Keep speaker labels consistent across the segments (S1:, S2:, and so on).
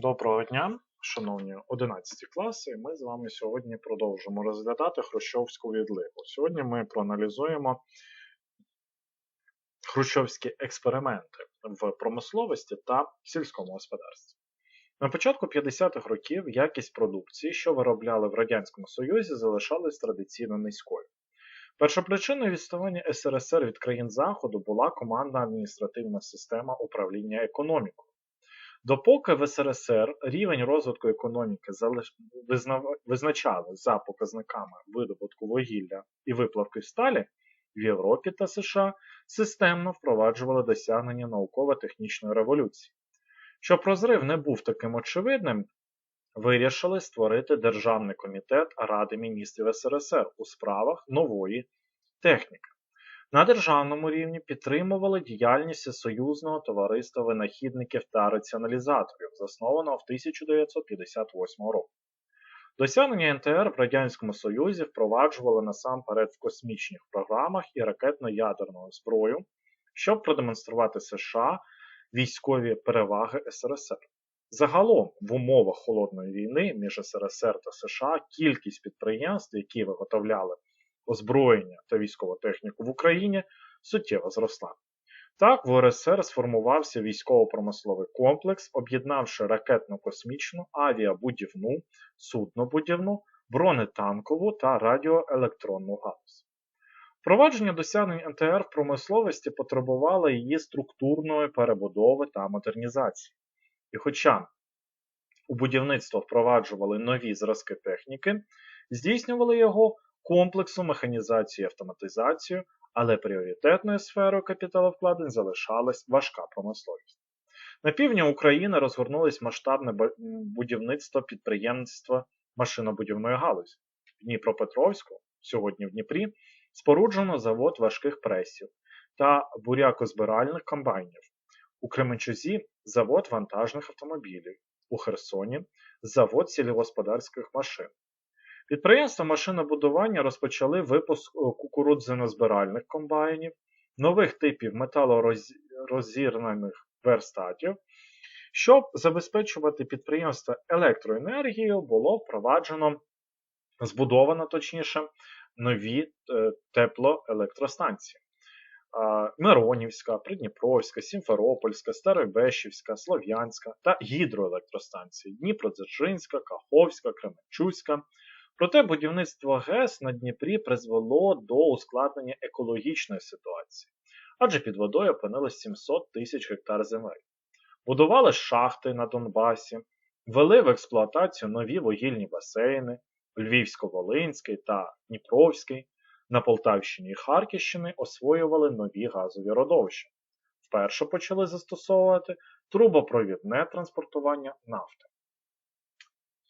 S1: Доброго дня, шановні 11 класи. Ми з вами сьогодні продовжимо розглядати хрущовську відливу. Сьогодні ми проаналізуємо хрущовські експерименти в промисловості та сільському господарстві. На початку 50-х років якість продукції, що виробляли в Радянському Союзі, залишалась традиційно низькою. Першопричиною відставання СРСР від країн Заходу була командна адміністративна система управління економікою. Допоки в СРСР рівень розвитку економіки визначали за показниками видобутку вугілля і виплавки сталі, в Європі та США системно впроваджували досягнення науково-технічної революції. Щоб розрив не був таким очевидним, вирішили створити Державний комітет Ради міністрів СРСР у справах нової техніки. На державному рівні підтримували діяльність Союзного товариства винахідників та раціоналізаторів, заснованого в 1958 році. Досягнення НТР в Радянському Союзі впроваджували насамперед в космічних програмах і ракетно-ядерну зброю, щоб продемонструвати США військові переваги СРСР. Загалом, в умовах холодної війни між СРСР та США кількість підприємств, які виготовляли озброєння та військову техніку в Україні, суттєво зросла. Так, в УРСР сформувався військово-промисловий комплекс, об'єднавши ракетно-космічну, авіабудівну, суднобудівну, бронетанкову та радіоелектронну галузь. Впровадження досягнень НТР в промисловості потребувало її структурної перебудови та модернізації. І хоча у будівництво впроваджували нові зразки техніки, здійснювали його комплексу механізації і автоматизацію, але пріоритетною сферою капіталовкладень залишалась важка промисловість. На півдні України розгорнулось масштабне будівництво підприємства машинобудівної галузі. В Дніпропетровську, сьогодні в Дніпрі, споруджено завод важких пресів та бурякозбиральних комбайнів. У Кременчузі завод вантажних автомобілів, у Херсоні завод сільгосподарських машин. Підприємства машинобудування розпочали випуск кукурудзинозбиральних комбайнів, нових типів металорозірнаних верстатів. Щоб забезпечувати підприємства електроенергією, було впроваджено, збудовано точніше, нові е, теплоелектростанції. Миронівська, Придніпровська, Сімферопольська, Старобещівська, Слов'янська та гідроелектростанції Дніпродзержинська, Каховська, Кременчуська. Проте будівництво ГЕС на Дніпрі призвело до ускладнення екологічної ситуації, адже під водою опинилось 700 тисяч гектар земель. Будували шахти на Донбасі, ввели в експлуатацію нові вугільні басейни, Львівсько-Волинський та Дніпровський, на Полтавщині і Харківщині освоювали нові газові родовища. Вперше почали застосовувати трубопровідне транспортування нафти.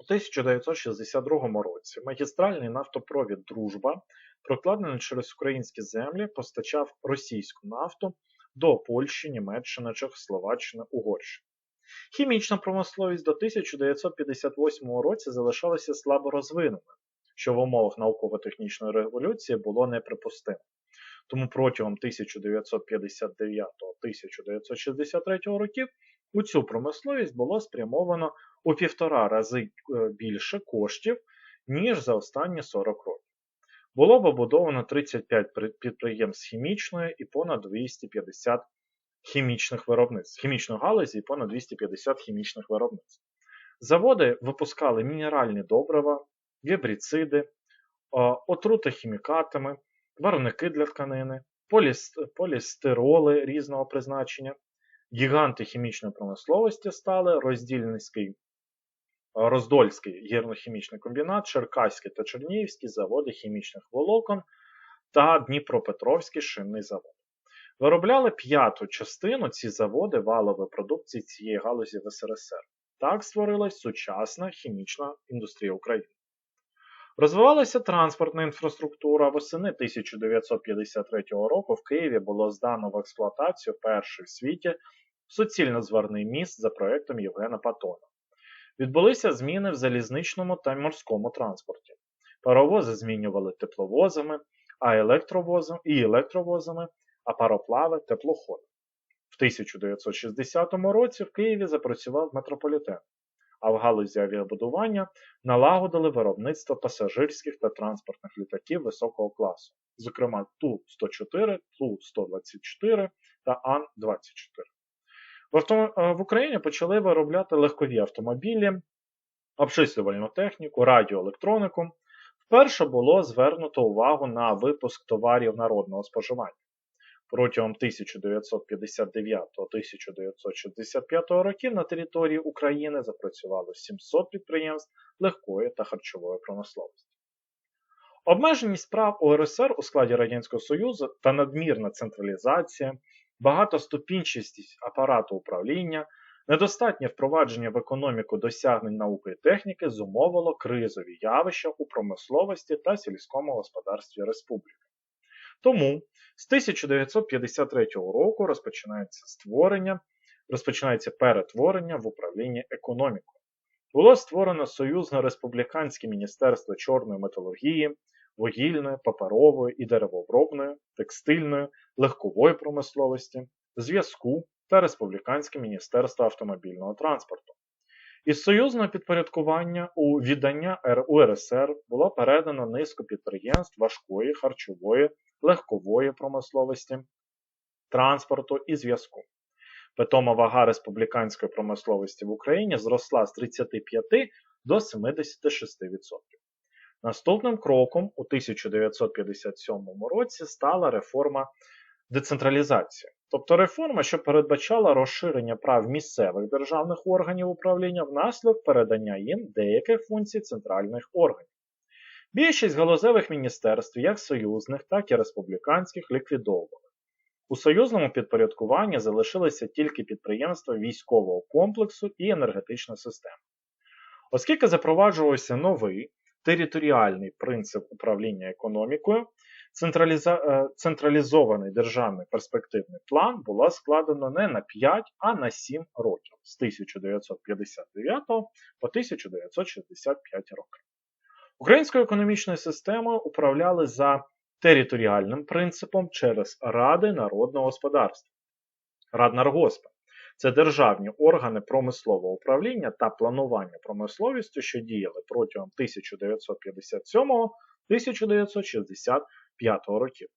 S1: У 1962 році магістральний нафтопровід Дружба, прокладений через українські землі, постачав російську нафту до Польщі, Німеччини, Чехословаччини, Угорщини. Хімічна промисловість до 1958 році залишалася слабо розвиненою, що в умовах науково-технічної революції було неприпустимо. Тому протягом 1959-1963 років у цю промисловість було спрямовано у півтора рази е, більше коштів, ніж за останні 40 років. Було побудовано 35 підприємств хімічної і понад 250 хімічних виробництв, хімічної галузі і понад 250 хімічних виробництв. Заводи випускали мінеральні добрива, гібрициди, е, отрути хімікатами, варники для тканини, полістироли різного призначення. Гіганти хімічної промисловості стали роздільницький Роздольський гірно-хімічний комбінат, Черкаський та Чернігівський заводи хімічних волокон та Дніпропетровський шинний завод. Виробляли п'яту частину ці заводи валової продукції цієї галузі в СРСР. Так створилась сучасна хімічна індустрія України. Розвивалася транспортна інфраструктура. Восени 1953 року в Києві було здано в експлуатацію перший в світі суцільно зварний міст за проєктом Євгена Патона. Відбулися зміни в залізничному та морському транспорті. Паровози змінювали тепловозами, а електровозами і електровозами, а пароплави теплоходи. В 1960 році в Києві запрацював метрополітен. а в галузі авіабудування налагодили виробництво пасажирських та транспортних літаків високого класу, зокрема Ту-104, Ту-124 та Ан-24. Е, в Україні почали виробляти легкові автомобілі, обчислювальну техніку, радіоелектронику. Вперше було звернуто увагу на випуск товарів народного споживання. Протягом 1959-1965 років на території України запрацювало 700 підприємств легкої та харчової промисловості. Обмеженість прав УРСР у складі Радянського Союзу та надмірна централізація, багатоступінчість апарату управління, недостатнє впровадження в економіку досягнень науки і техніки зумовило кризові явища у промисловості та сільському господарстві республіки. Тому з 1953 року розпочинається створення, розпочинається перетворення в управління економікою. Було створено Союзне республіканське міністерство чорної металургії, вугільної, паперової і деревообробної, текстильної, легкової промисловості, зв'язку та Республіканське міністерство автомобільного транспорту. Із союзного підпорядкування у віддання УРСР було передано низку підприємств важкої, харчової, легкової промисловості, транспорту і зв'язку. Питома вага республіканської промисловості в Україні зросла з 35 до 76%. Наступним кроком у 1957 році стала реформа децентралізації, тобто реформа, що передбачала розширення прав місцевих державних органів управління внаслідок передання їм деяких функцій центральних органів. Більшість галузевих міністерств, як союзних, так і республіканських, ліквідовували. У союзному підпорядкуванні залишилися тільки підприємства військового комплексу і енергетична система. Оскільки запроваджувався новий територіальний принцип управління економікою, централіза... Е, централізований державний перспективний план було складено не на 5, а на 7 років з 1959 по 1965 роки. Українською економічною системою управляли за територіальним принципом через Ради народного господарства. Раднаргоспи це державні органи промислового управління та планування промисловістю, що діяли протягом 1957-1965 років.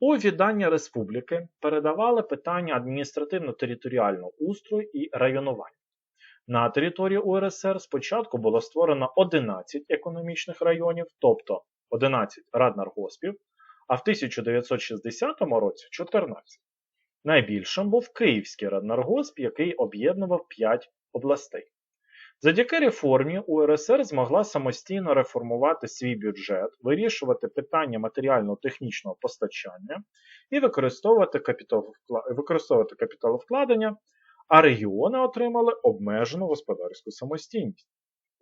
S1: У віддання республіки передавали питання адміністративно-територіального устрою і районування. На території УРСР спочатку було створено 11 економічних районів, тобто 11 раднаргоспів, а в 1960 році 14. Найбільшим був Київський раднаргосп, який об'єднував 5 областей. Завдяки реформі УРСР змогла самостійно реформувати свій бюджет, вирішувати питання матеріально-технічного постачання і використовувати капіталовкладення а регіони отримали обмежену господарську самостійність.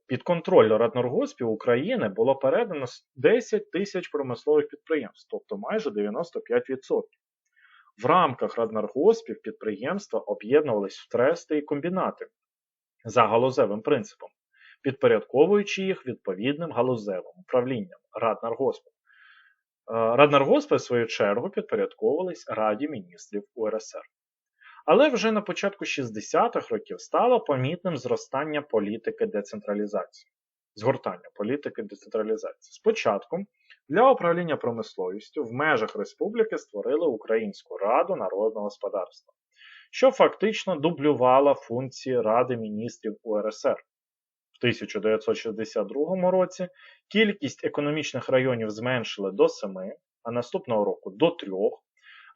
S1: Під контроль Радноргоспів України було передано 10 тисяч промислових підприємств, тобто майже 95%. В рамках Радноргоспів підприємства об'єднувались в трести і комбінати за галузевим принципом, підпорядковуючи їх відповідним галузевим управлінням Раднаргоспу. Е, Раднаргоспи, в свою чергу, підпорядковувались Раді міністрів УРСР. Але вже на початку 60-х років стало помітним зростання політики децентралізації, згортання політики децентралізації. Спочатку для управління промисловістю в межах республіки створили Українську раду народного господарства, що фактично дублювала функції Ради міністрів УРСР. В 1962 році кількість економічних районів зменшили до 7, а наступного року до 3,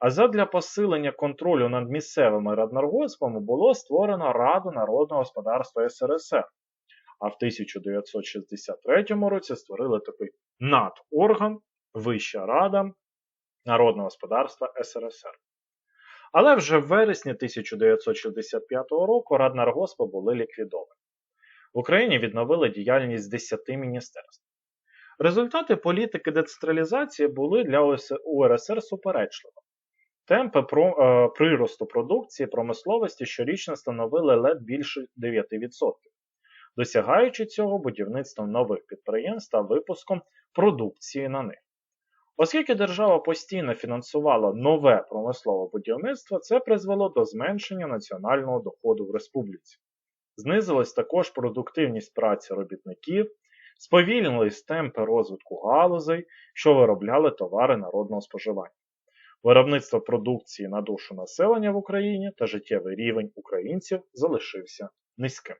S1: а задля посилення контролю над місцевими раднаргоспами було створено Раду народного господарства СРСР. А в 1963 році створили такий надорган Вища Рада народного господарства СРСР. Але вже в вересні 1965 року Раднаргоспи були ліквідовані. В Україні відновили діяльність 10 міністерств. Результати політики децентралізації були для УРСР суперечливими. Темпи е, приросту продукції промисловості щорічно становили ледь більше 9%, досягаючи цього будівництвом нових підприємств та випуском продукції на них. Оскільки держава постійно фінансувала нове промислове будівництво, це призвело до зменшення національного доходу в республіці. Знизилась також продуктивність праці робітників, сповільнились темпи розвитку галузей, що виробляли товари народного споживання. Виробництво продукції на душу населення в Україні та життєвий рівень українців залишився низьким.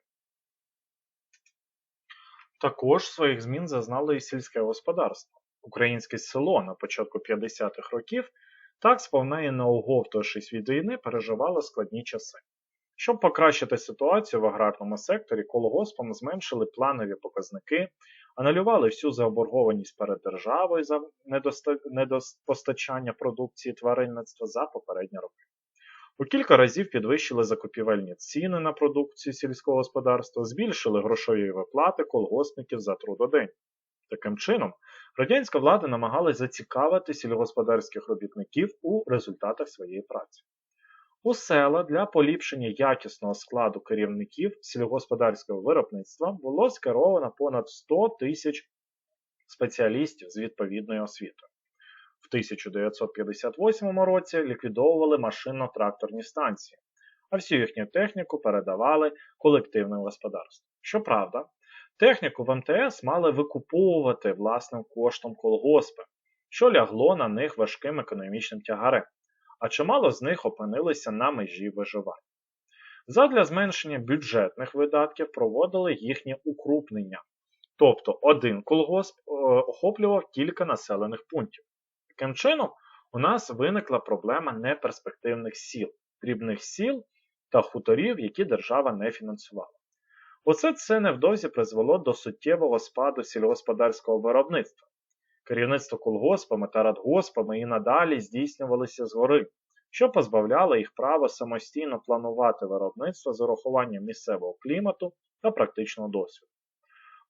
S1: Також своїх змін зазнало і сільське господарство. Українське село на початку 50-х років так сповна і не оговтуючись від війни, переживало складні часи. Щоб покращити ситуацію в аграрному секторі, колгоспам зменшили планові показники, анулювали всю заборгованість перед державою за недопостачання продукції тваринництва за попередні роки. У кілька разів підвищили закупівельні ціни на продукцію сільського господарства, збільшили грошові виплати колгоспників за трудодень. Таким чином, радянська влада намагалась зацікавити сільгосподарських робітників у результатах своєї праці. У села для поліпшення якісного складу керівників сільгосподарського виробництва було скеровано понад 100 тисяч спеціалістів з відповідною освітою. В 1958 році ліквідовували машинно-тракторні станції, а всю їхню техніку передавали колективним господарствам. Щоправда, техніку в МТС мали викуповувати власним коштом колгоспи, що лягло на них важким економічним тягарем, а чимало з них опинилися на межі виживання. Задля зменшення бюджетних видатків проводили їхнє укрупнення, тобто один колгосп е, охоплював кілька населених пунктів. Таким чином, у нас виникла проблема неперспективних сіл, дрібних сіл та хуторів, які держава не фінансувала. Усе це невдовзі призвело до суттєвого спаду сільгосподарського виробництва. Керівництво колгоспами та радгоспами і надалі здійснювалися згори, що позбавляло їх права самостійно планувати виробництво з урахуванням місцевого клімату та практичного досвіду.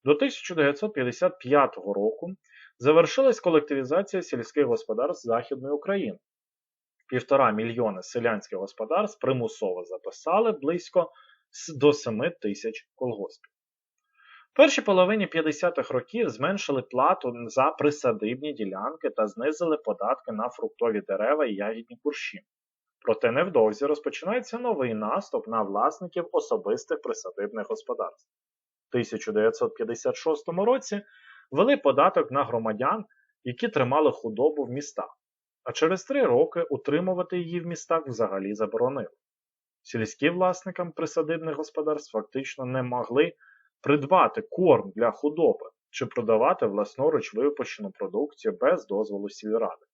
S1: До 1955 року завершилась колективізація сільських господарств Західної України. Півтора мільйони селянських господарств примусово записали близько до 7 тисяч колгоспів. В першій половині 50-х років зменшили плату за присадибні ділянки та знизили податки на фруктові дерева і ягідні курші. Проте невдовзі розпочинається новий наступ на власників особистих присадибних господарств. У 1956 році ввели податок на громадян, які тримали худобу в містах, а через три роки утримувати її в містах взагалі заборонили. Сільські власникам присадибних господарств фактично не могли придбати корм для худоби чи продавати власноруч випущену продукцію без дозволу сільради.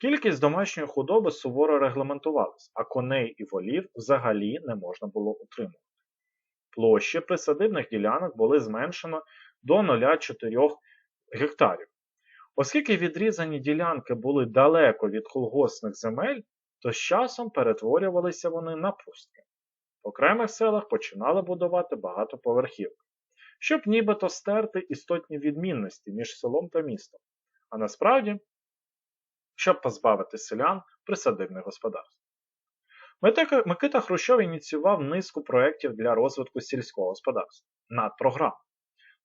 S1: Кількість домашньої худоби суворо регламентувалась, а коней і волів взагалі не можна було утримувати. Площі присадибних ділянок були зменшено до 0,4 гектарів. Оскільки відрізані ділянки були далеко від колгоспних земель, то з часом перетворювалися вони на пустки. В окремих селах починали будувати багатоповерхівки, щоб нібито стерти істотні відмінності між селом та містом, а насправді, щоб позбавити селян присадибних господарств. Микита Хрущов ініціював низку проєктів для розвитку сільського господарства надпрограм.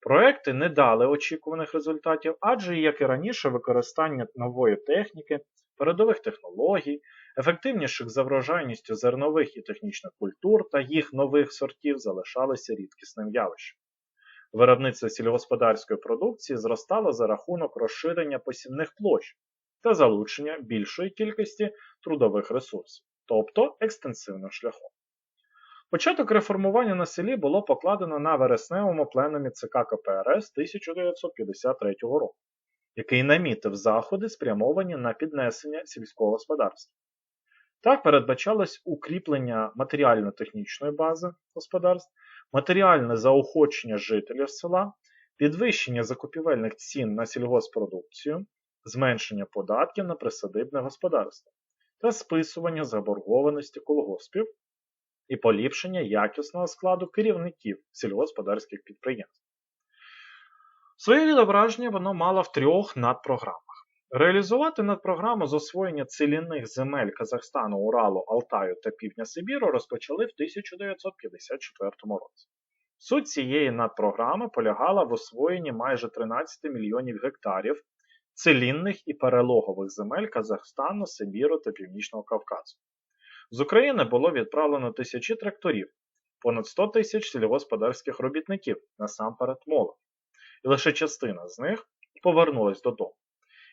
S1: Проекти не дали очікуваних результатів, адже, як і раніше, використання нової техніки, передових технологій, ефективніших за врожайністю зернових і технічних культур та їх нових сортів залишалися рідкісним явищем. Виробництво сільгосподарської продукції зростало за рахунок розширення посівних площ та залучення більшої кількості трудових ресурсів, тобто екстенсивним шляхом. Початок реформування на селі було покладено на вересневому пленумі ЦК КПРС 1953 року, який намітив заходи, спрямовані на піднесення сільського господарства. Так передбачалось укріплення матеріально-технічної бази господарств, матеріальне заохочення жителів села, підвищення закупівельних цін на сільгоспродукцію, зменшення податків на присадибне господарство та списування заборгованості колгоспів і поліпшення якісного складу керівників сільгосподарських підприємств. Своє відображення воно мало в трьох надпрограмах. Реалізувати надпрограму з освоєння цілінних земель Казахстану, Уралу, Алтаю та Півдня Сибіру розпочали в 1954 році. Суть цієї надпрограми полягала в освоєнні майже 13 мільйонів гектарів целінних і перелогових земель Казахстану, Сибіру та Північного Кавказу. З України було відправлено тисячі тракторів, понад 100 тисяч сільгосподарських робітників, насамперед молодь. І лише частина з них повернулась додому.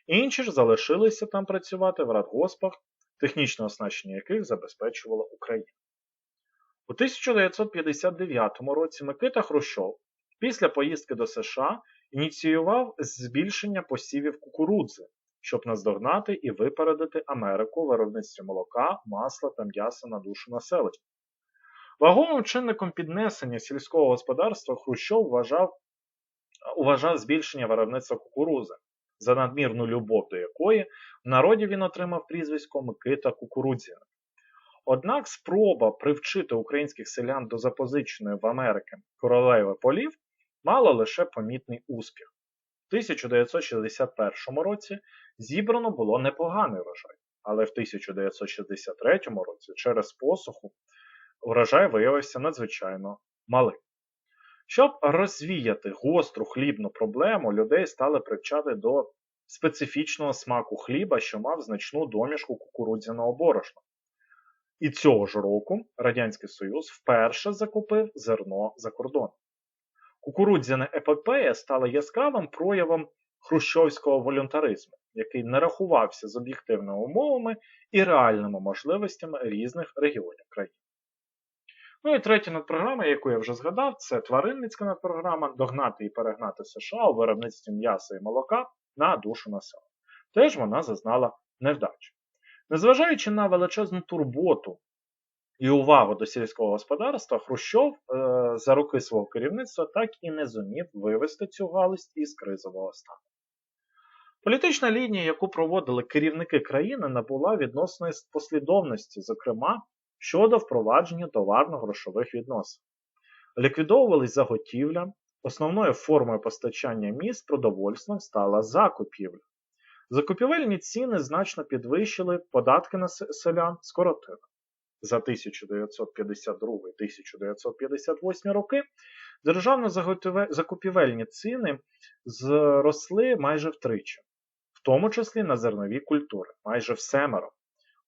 S1: Інші ж залишилися там працювати в радгоспах, технічне оснащення яких забезпечувала Україна. У 1959 році Микита Хрущов після поїздки до США ініціював збільшення посівів кукурудзи, щоб наздогнати і випередити Америку в виробництві молока, масла та м'яса на душу населення. Вагомим чинником піднесення сільського господарства Хрущов вважав, уважав збільшення виробництва кукурузи, за надмірну любов до якої в народі він отримав прізвисько Микита Кукурудзіна. Однак спроба привчити українських селян до запозиченої в Америки королеви полів мала лише помітний успіх. В 1961 році зібрано було непоганий врожай, але в 1963 році через посуху врожай виявився надзвичайно малим. Щоб розвіяти гостру хлібну проблему, людей стали привчати до специфічного смаку хліба, що мав значну домішку кукурудзяного борошна. І цього ж року Радянський Союз вперше закупив зерно за кордоном. Кукурудзяна епопея стала яскравим проявом хрущовського волюнтаризму, який не рахувався з об'єктивними умовами і реальними можливостями різних регіонів країни. Ну і третя надпрограма, яку я вже згадав, це тваринницька надпрограма догнати і перегнати США у виробництві м'яса і молока на душу населення. Теж вона зазнала невдачі. Незважаючи на величезну турботу і увагу до сільського господарства, Хрущов е, за роки свого керівництва так і не зумів вивести цю галузь із кризового стану. Політична лінія, яку проводили керівники країни, набула відносної послідовності, зокрема щодо впровадження товарно-грошових відносин. Ліквідовувались заготівля, основною формою постачання міст продовольством стала закупівля. Закупівельні ціни значно підвищили, податки на селян скоротили. За 1952-1958 роки державно закупівельні ціни зросли майже втричі, в тому числі на зернові культури, майже в семеро,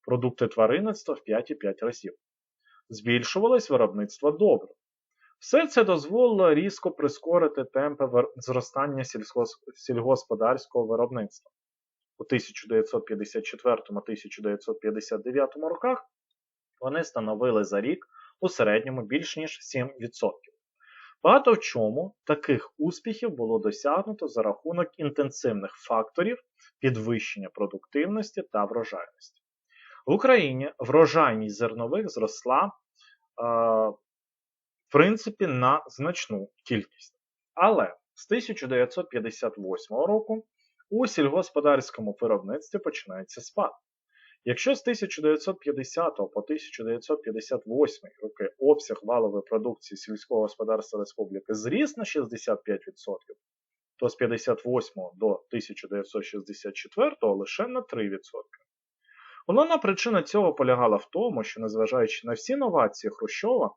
S1: продукти тваринництва в 5,5 разів. Збільшувалось виробництво добрив. Все це дозволило різко прискорити темпи зростання сільгосподарського виробництва. У 1954-1959 роках вони становили за рік у середньому більш ніж 7%. Багато в чому таких успіхів було досягнуто за рахунок інтенсивних факторів підвищення продуктивності та врожайності. В Україні врожайність зернових зросла, е, в принципі, на значну кількість. Але з 1958 року у сільгосподарському виробництві починається спад. Якщо з 1950 по 1958 роки обсяг валової продукції сільського господарства республіки зріс на 65%, то з 58 до 1964 лише на 3%. Головна причина цього полягала в тому, що, незважаючи на всі новації Хрущова,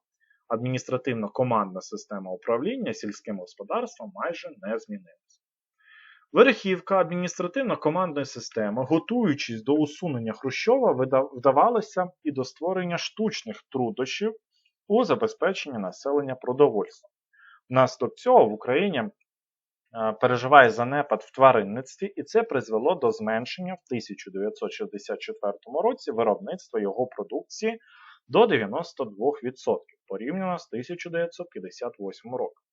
S1: адміністративно-командна система управління сільським господарством майже не змінилася. Верхівка адміністративно-командної системи, готуючись до усунення Хрущова, вдавалося і до створення штучних труднощів у забезпеченні населення продовольством. Внаслідок цього в Україні переживає занепад в тваринництві, і це призвело до зменшення в 1964 році виробництва його продукції до 92% порівняно з 1958 роком.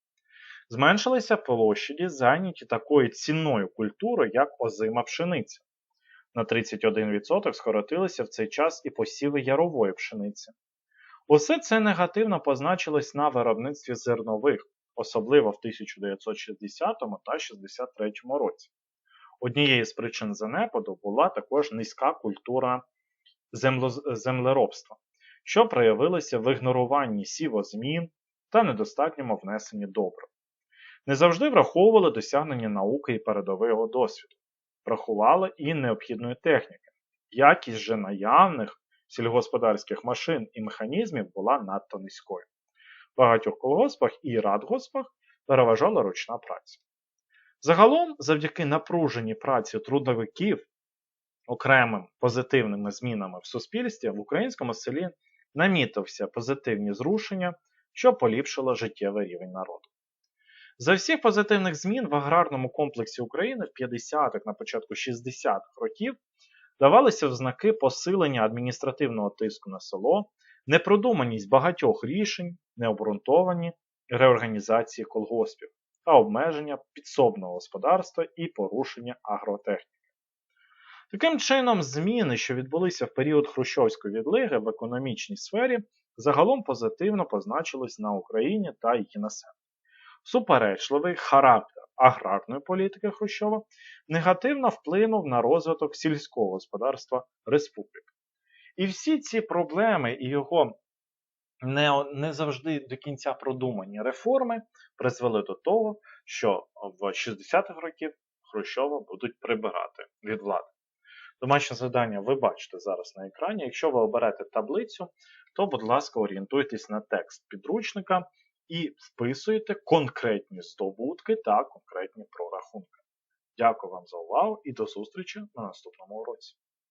S1: Зменшилися площаді, зайняті такою цінною культурою, як озима пшениця. На 31% скоротилися в цей час і посіви ярової пшениці. Усе це негативно позначилось на виробництві зернових, особливо в 1960 та 63 році. Однією з причин занепаду була також низька культура землеробства, що проявилася в ігноруванні сівозмін та недостатньому внесенні добрив. Не завжди враховували досягнення науки і передового досвіду, врахували і необхідної техніки. Якість же наявних сільгосподарських машин і механізмів була надто низькою. В багатьох колгоспах і радгоспах переважала ручна праця. Загалом, завдяки напруженій праці трудовиків, окремим позитивними змінами в суспільстві в українському селі намітився позитивні зрушення що поліпшило життєвий рівень народу. За всіх позитивних змін в аграрному комплексі України в 50-х на початку 60-х років давалися взнаки посилення адміністративного тиску на село, непродуманість багатьох рішень, необґрунтовані реорганізації колгоспів та обмеження підсобного господарства і порушення агротехніки. Таким чином, зміни, що відбулися в період Хрущовської відлиги в економічній сфері, загалом позитивно позначились на Україні та її населенні. Суперечливий характер аграрної політики Хрущова негативно вплинув на розвиток сільського господарства республіки. І всі ці проблеми і його не, не завжди до кінця продумані реформи призвели до того, що в 60-х років Хрущова будуть прибирати від влади. Домашнє завдання ви бачите зараз на екрані. Якщо ви оберете таблицю, то, будь ласка, орієнтуйтесь на текст підручника і вписуєте конкретні здобутки та конкретні прорахунки. Дякую вам за увагу і до зустрічі на наступному уроці.